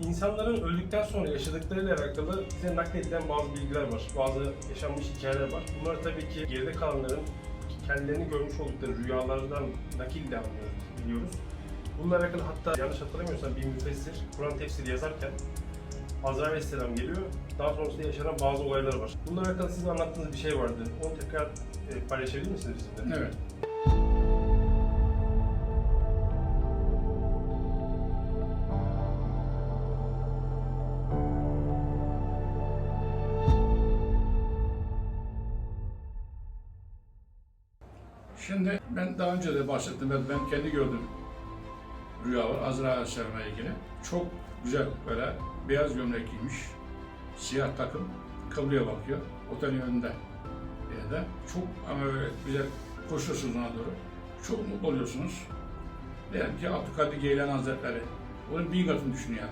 İnsanların öldükten sonra yaşadıklarıyla alakalı bize nakledilen bazı bilgiler var. Bazı yaşanmış hikayeler var. Bunlar tabii ki geride kalanların kendilerini görmüş oldukları rüyalardan nakille anlıyoruz, biliyoruz. Bununla alakalı hatta yanlış hatırlamıyorsam bir müfessir Kur'an tefsiri yazarken Azrail Aleyhisselam geliyor. Daha sonrasında yaşanan bazı olaylar var. Bununla alakalı sizin anlattığınız bir şey vardı. Onu tekrar e, paylaşabilir misiniz bizimle? Evet. Ben daha önce de bahsettim. Ben, ben kendi gördüm rüya var. Azrail Aleyhisselam'la ilgili. Çok güzel böyle beyaz gömlek giymiş. Siyah takım. Kıbleye bakıyor. Otelin önünde. Yerde. Çok ama böyle güzel koşuyorsunuz ona doğru. Çok mutlu oluyorsunuz. Diyelim ki Abdülkadir Geylan Hazretleri. Onun bin katını düşün yani.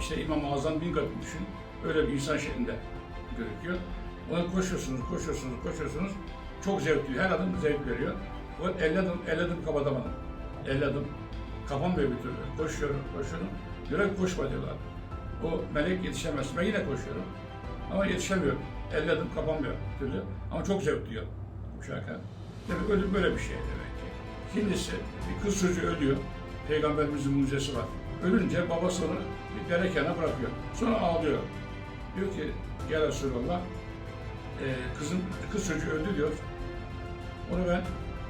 İşte İmam-ı Azam bin katını düşün. Öyle bir insan şeklinde gözüküyor. Ona koşuyorsunuz, koşuyorsunuz, koşuyorsunuz. Çok zevkli. Her adım zevk veriyor. O 50 adım, 50 adım kapatamadım. 50 adım kapamıyor bir türlü. Koşuyorum, koşuyorum. Ki koşma diyorlar. O melek yetişemez. Ben yine koşuyorum. Ama yetişemiyorum. 50 adım kapamıyor bir türlü. Ama çok zevk diyor bu şarkı. Demek ölüm böyle bir şey demek ki. İkincisi bir kız çocuğu ölüyor. Peygamberimizin mucizesi var. Ölünce babası onu bir dere kenarına bırakıyor. Sonra ağlıyor. Diyor ki ya Resulallah e, kızın, kız çocuğu öldü diyor. Onu ben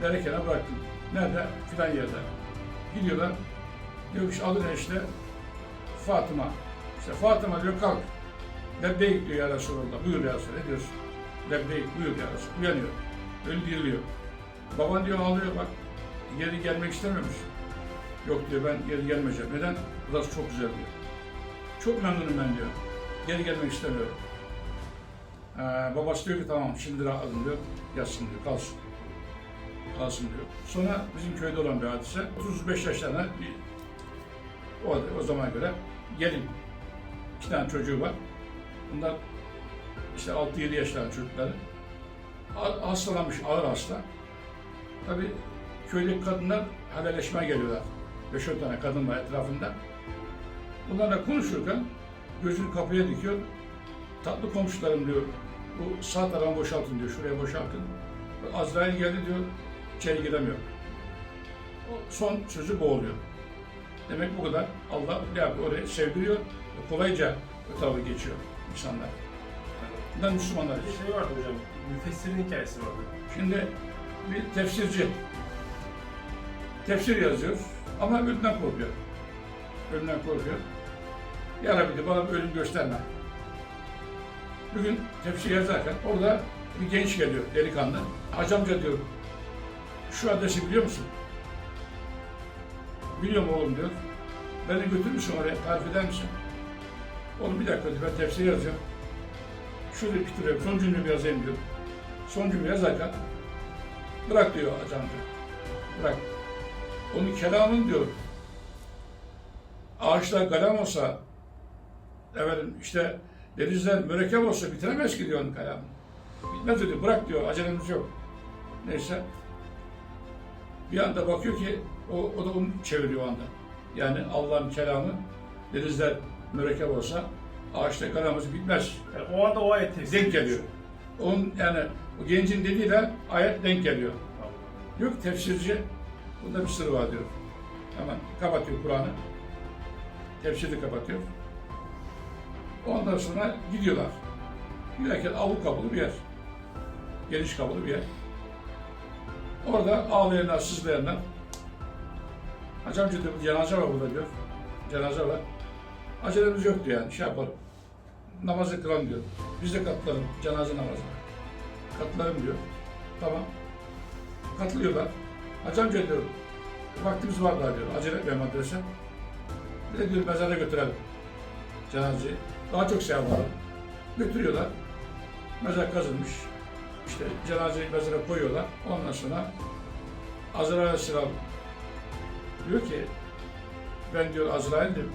dere kenarına bıraktım. Nerede? Filan yerde. Gidiyorlar. Diyor ki adı ne işte? Fatıma. İşte Fatıma diyor kalk. Lebbeyk diyor ya Resulallah. Buyur ya Resulallah. Ne diyorsun? Lebbeyk buyur ya Resulallah. Uyanıyor. Ölü diriliyor. Baban diyor ağlıyor bak. Geri gelmek musun? Yok diyor ben geri gelmeyeceğim. Neden? Burası çok güzel diyor. Çok memnunum ben diyor. Geri gelmek istemiyorum. Ee, babası diyor ki tamam şimdi rahatladım diyor. Yatsın diyor kalsın. Kalsın diyor. Sonra bizim köyde olan bir hadise. 35 yaşlarında bir o, o zamana göre gelin. İki tane çocuğu var. Bunlar işte 6-7 yaşlarında çocukları. Ha- Hastalanmış, ağır hasta. Tabii köydeki kadınlar haberleşmeye geliyorlar. 5-10 tane kadın var etrafında. Bunlarla konuşurken gözünü kapıya dikiyor. Tatlı komşularım diyor, bu sağ tarafı boşaltın diyor, şuraya boşaltın. Azrail geldi diyor, içeri giremiyor. O son sözü bu oluyor. Demek bu kadar. Allah ne yapıyor? Orayı sevdiriyor. Kolayca o tarafa geçiyor insanlar. Bunlar Müslümanlar için. Bir şey vardı hocam. Müfessirin hikayesi vardı. Şimdi bir tefsirci tefsir yazıyor ama ölümden korkuyor. Ölümden korkuyor. Ya Rabbi de bana bir ölüm gösterme. Bir gün tefsir yazarken orada bir genç geliyor, delikanlı. Hacı amca diyor, şu adresi biliyor musun? Biliyorum oğlum diyor. Beni götürür müsün oraya, tarif eder misin? Oğlum bir dakika diyor, ben tefsir yazıyorum. Şurada bitiriyorum, son cümlemi yazayım diyor. Son cümle yazarken bırak diyor hacı amca. Bırak. Onun kelamın diyor. Ağaçlar kalem olsa efendim işte denizler mürekkep olsa bitiremez ki diyor onun kelamını. Bitmez diyor. Bırak diyor. Acelemiz yok. Neyse. Bir anda bakıyor ki o, o da onu çeviriyor o anda. Yani Allah'ın kelamı denizler mürekkep olsa ağaçta olsa bitmez. Yani o anda o ayet. Denk geliyor. Onun yani o gencin dediğiyle ayet denk geliyor. Diyor ki tefsirci, bunda bir sır var diyor. Hemen kapatıyor Kur'an'ı. Tefsiri kapatıyor. Ondan sonra gidiyorlar. Giderken avlu kapılı bir yer. Geniş kapılı bir yer. Orada ağlayanlar, sızlayanlar. Amca diyor, cenaze var burada diyor. Cenaze var. Acelemiz yok diyor yani, şey yapalım. Namazı kılalım diyor. Biz de katılalım cenaze namazına. Katılalım diyor. Tamam. Katılıyorlar. Hacı amca diyor, vaktimiz var daha diyor. Acele etmeyin adrese. Bir de diyor mezara götürelim cenazeyi. Daha çok sevap var. Götürüyorlar. Mezar kazılmış. İşte cenazeyi mezara koyuyorlar. Ondan sonra Azrail Aleyhisselam diyor ki ben diyor Azrail'dim.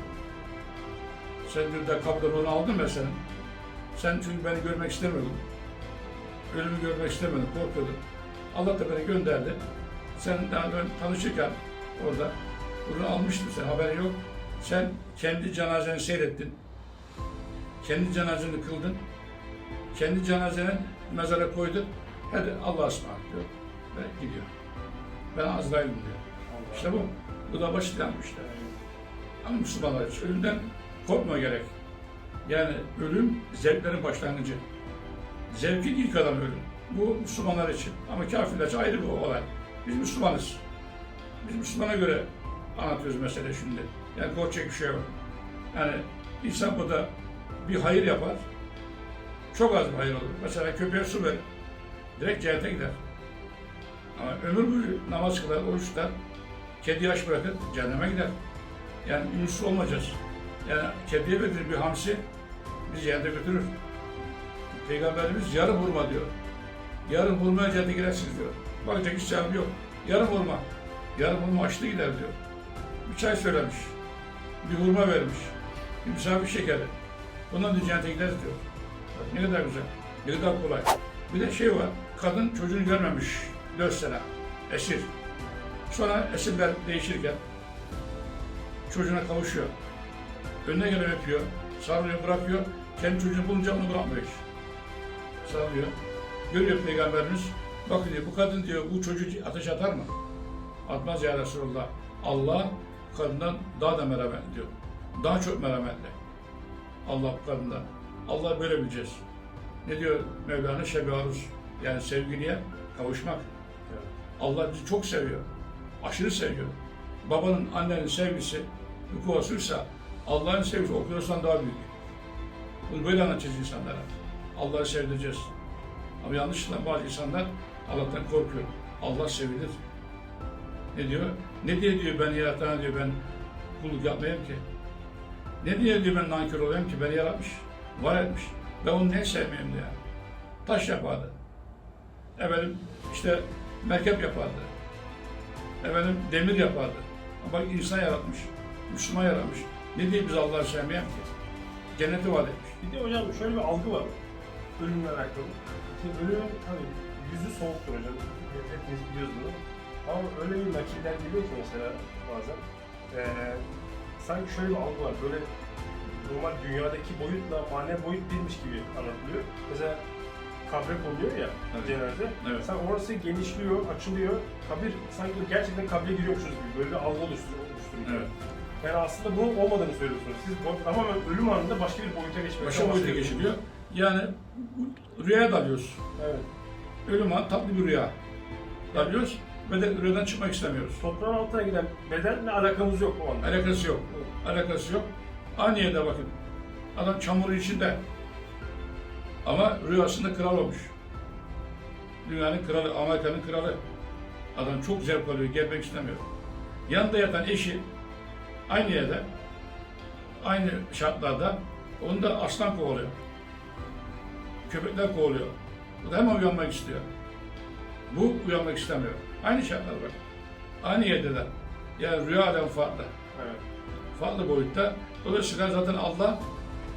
Sen diyor da kapıdan onu aldın ben senin. Sen çünkü beni görmek istemiyordun. Ölümü görmek istemiyordun, korkuyordun. Allah da beni gönderdi. Sen daha ben tanışırken orada bunu almıştım sen haberin yok. Sen kendi cenazeni seyrettin. Kendi cenazeni kıldın. Kendi cenazeni mezara koydun. Hadi Allah'a ısmarladık diyor. Ve gidiyor. Ben Azrail'im diyor. İşte bu. Bu da işte. Ama Müslümanlar için ölümden korkma gerek. Yani ölüm zevklerin başlangıcı. Zevkin ilk adamı ölüm. Bu Müslümanlar için. Ama kafirler için ayrı bir olay. Biz Müslümanız. Biz Müslümana göre anlatıyoruz mesele şimdi. Yani korkacak bir şey yok. Yani insan burada bir hayır yapar. Çok az bir hayır olur. Mesela köpeğe su verir. Direkt cennete gider. Ama ömür boyu namaz kılar, oruç tutar. Kedi yaş bırakır, cehenneme gider. Yani ünlüsü olmayacağız. Yani kediye verilir bir hamsi bizi cehennete götürür. Peygamberimiz yarım hurma diyor. Yarım hurmaya cennete girersiniz diyor. Bakacak hiç cevabı yok. Yarım hurma. Yarım hurma açlı gider diyor. Bir çay söylemiş. Bir hurma vermiş. Bir misafir şekeri. Bundan diyor cennete gideriz diyor. Ne kadar güzel. Ne kadar kolay. Bir de şey var. Kadın çocuğunu görmemiş. Dört sene. Esir. Sonra esirler değişirken çocuğuna kavuşuyor. Önüne gelen öpüyor. Sarılıyor, bırakıyor. Kendi çocuğunu bulunca onu bırakmıyor hiç. Sarılıyor. Görüyor Peygamberimiz. Bakın diyor bu kadın diyor bu çocuğu ateşe atar mı? Atmaz ya Resulallah. Allah kadından daha da merhametli diyor. Daha çok merhametli. Allah kadından. Allah böyle bileceğiz. Ne diyor Mevlana Şebi Aruz? Yani sevgiliye kavuşmak. Allah bizi çok seviyor. Aşırı seviyor. Babanın, annenin sevgisi vukuasıysa Allah'ın sevgisi okyanustan daha büyük. Bunu böyle anlatacağız insanlara. Allah'ı sevdireceğiz. Ama yanlışlıkla bazı insanlar Allah'tan korkuyor. Allah sevilir. Ne diyor? Ne diye diyor ben yaratana diyor ben kulluk yapmayayım ki? Ne diye diyor ben nankör olayım ki beni yaratmış, var etmiş. Ben onu niye sevmeyeyim diyor. Taş yapardı. Efendim işte merkep yapardı. Efendim demir yapardı. Ama insan yaratmış, Müslüman yaratmış. Ne diye biz Allah'ı sevmeyelim ki? Cenneti vaat etmiş. Bir de hocam şöyle bir algı var ölümle alakalı. Şimdi ölümün hani yüzü soğuktur hocam. Hepiniz biliyoruz bunu. Ama öyle bir nakiller geliyor ki mesela bazen. Ee, sanki şöyle bir algı var. Böyle normal dünyadaki boyutla manevi boyut birmiş gibi anlatılıyor. Mesela kabre konuyor ya Evet. cenaze. Evet. Sen orası genişliyor, açılıyor. Kabir sanki gerçekten kabre giriyormuşuz gibi böyle bir algı oluşturuyor. Evet. Yani aslında bunun olmadığını söylüyorsunuz. Siz bu- tamamen ölüm anında başka bir boyuta geçmekten Başka boyuta geçiliyor. Yani bu- rüyaya dalıyoruz. Evet. Ölüm an tatlı bir rüya. Dalıyoruz ve de rüyadan çıkmak istemiyoruz. Toprağın altına giden bedenle alakamız yok o anda. Alakası yok. Alakası yok. Aniyede bakın. Adam çamurun içinde. Ama rüyasında kral olmuş. Dünyanın kralı, Amerika'nın kralı. Adam çok zevk alıyor, gelmek istemiyor. Yanında yatan eşi aynı yerde, aynı şartlarda onu da aslan kovalıyor. Köpekler kovalıyor. Bu da hemen uyanmak istiyor. Bu uyanmak istemiyor. Aynı şartlar bak. Aynı yerdeler. Yani rüya alem farklı Evet. farklı boyutta. Dolayısıyla zaten Allah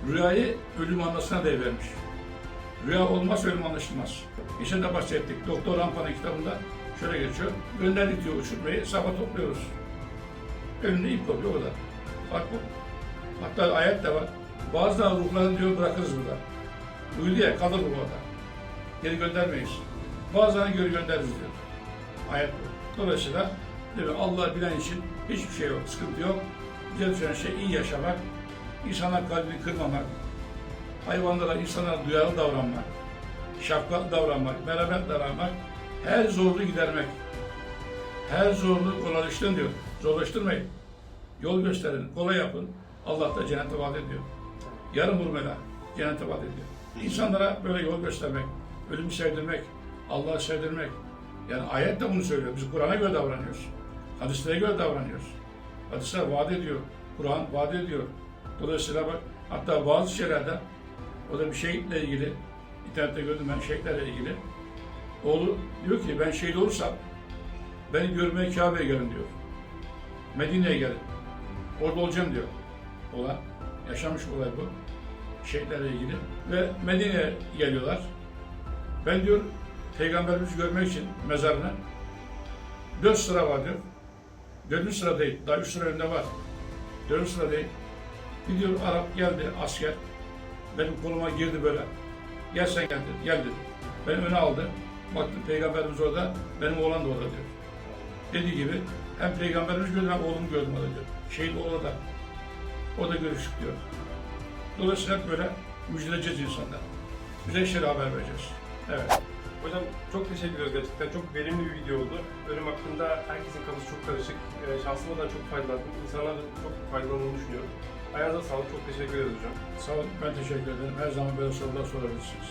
rüyayı ölüm anlasına vermiş. Rüya olmaz ölüm anlaşılmaz. İşte de bahsettik. Doktor Rampa'nın kitabında şöyle geçiyor. Gönderdik diyor uçurmayı, sabah topluyoruz. Önünde ip kopuyor o kadar. Bak bu. Hatta ayet de var. Bazıları ruhlarını diyor bırakırız burada. Uyudu ya kalır bu orada. Geri göndermeyiz. Bazılarını geri göndeririz diyor. Ayet bu. Dolayısıyla değil mi? Allah bilen için hiçbir şey yok, sıkıntı yok. Bize şey iyi yaşamak, insanlar kalbini kırmamak, hayvanlara, insanlara duyarlı davranmak, şefkatli davranmak, merhamet davranmak, her zorluğu gidermek. Her zorluğu kolaylaştırın diyor. Zorlaştırmayın. Yol gösterin, kolay yapın. Allah da cennete vaat ediyor. Yarım vurmayla cennete vaat ediyor. İnsanlara böyle yol göstermek, ölümü sevdirmek, Allah'ı sevdirmek. Yani ayet de bunu söylüyor. Biz Kur'an'a göre davranıyoruz. Hadislere göre davranıyoruz. Hadisler vaat ediyor. Kur'an vaat ediyor. Dolayısıyla bak hatta bazı şeylerde o da bir şehitle ilgili internette gördüm ben şehitlerle ilgili. Oğlu diyor ki ben şehit olursam beni görmeye Kabe'ye gelin diyor. Medine'ye gelin. Orada olacağım diyor. Ola. Yaşamış olay bu. Şehitlerle ilgili. Ve Medine'ye geliyorlar. Ben diyor Peygamberimizi görmek için mezarına dört sıra var diyor. Dördüncü sıra değil, daha üç sıra önünde var. Dönüm sıradayım. Bir diyor Arap geldi asker. Benim koluma girdi böyle. Gel sen gel dedi. Gel dedi. Beni öne aldı. Baktım peygamberimiz orada. Benim oğlan da orada diyor. Dediği gibi hem peygamberimiz gördüm hem oğlumu gördüm orada diyor. Şehit orada. O da görüştük diyor. Dolayısıyla böyle müjdeleyeceğiz insanlar. Güzel şeyler haber vereceğiz. Evet. Hocam çok teşekkür ederiz gerçekten. Çok verimli bir video oldu. Ölüm hakkında herkesin kafası çok karışık. Ee, şahsıma da çok faydalandım. İnsanlar da çok faydalandığını düşünüyorum. Ayağınıza sağlık. Çok teşekkür ederiz hocam. Sağ olun. Ben teşekkür ederim. Her zaman böyle sorular sorabilirsiniz.